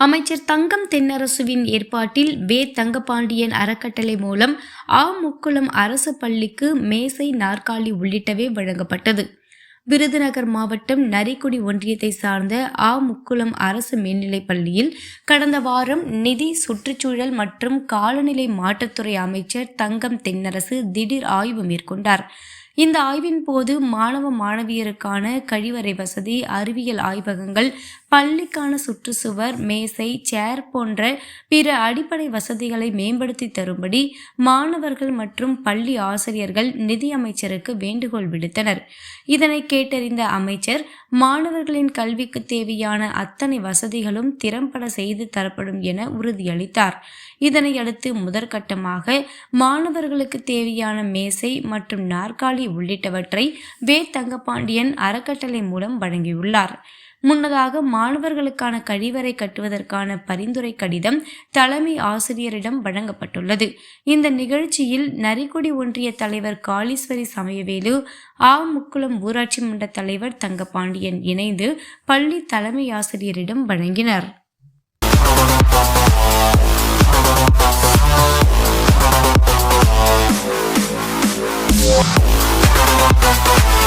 அமைச்சர் தங்கம் தென்னரசுவின் ஏற்பாட்டில் வே. தங்கபாண்டியன் அறக்கட்டளை மூலம் ஆ. முக்குளம் அரசு பள்ளிக்கு மேசை நாற்காலி உள்ளிட்டவை வழங்கப்பட்டது. விருதுநகர் மாவட்டம் நரிக்குடி ஒன்றியத்தை சார்ந்த ஆ. முக்குளம் அரசு மேல்நிலைப் பள்ளியில் கடந்த வாரம் நிதி சுற்றுச்சூழல் மற்றும் காலநிலை மாற்றத்துறை அமைச்சர் தங்கம் தென்னரசு திடீர் ஆய்வு மேற்கொண்டார். இந்த ஆய்வின் போது மாணவ மாணவியருக்கான கழிவறை வசதி அறிவியல் ஆய்வகங்கள் பள்ளிக்கான சுற்றுச்சுவர் மேசை சேர் போன்ற பிற அடிப்படை வசதிகளை மேம்படுத்தி தரும்படி மாணவர்கள் மற்றும் பள்ளி ஆசிரியர்கள் நிதியமைச்சருக்கு வேண்டுகோள் விடுத்தனர். இதனை கேட்டறிந்த அமைச்சர் மாணவர்களின் கல்விக்கு தேவையான அத்தனை வசதிகளும் திறம்பட செய்து தரப்படும் என உறுதியளித்தார். இதனையடுத்து முதற்கட்டமாக மாணவர்களுக்கு தேவையான மேசை மற்றும் நாற்காலி உள்ளிட்டவற்றை வே தங்கபாண்டியன் அறக்கட்டளை மூலம் வழங்கியுள்ளார். முன்னதாக மாணவர்களுக்கான கழிவறை கட்டுவதற்கான பரிந்துரை கடிதம் தலைமை ஆசிரியரிடம் வழங்கப்பட்டுள்ளது இந்த நிகழ்ச்சியில் நரிக்குடி ஒன்றிய தலைவர் காளீஸ்வரி சமயவேலு ஆ முக்குளம் ஊராட்சி மன்ற தலைவர் தங்க பாண்டியன் இணைந்து பள்ளி தலைமை ஆசிரியரிடம் வழங்கினர் We'll be.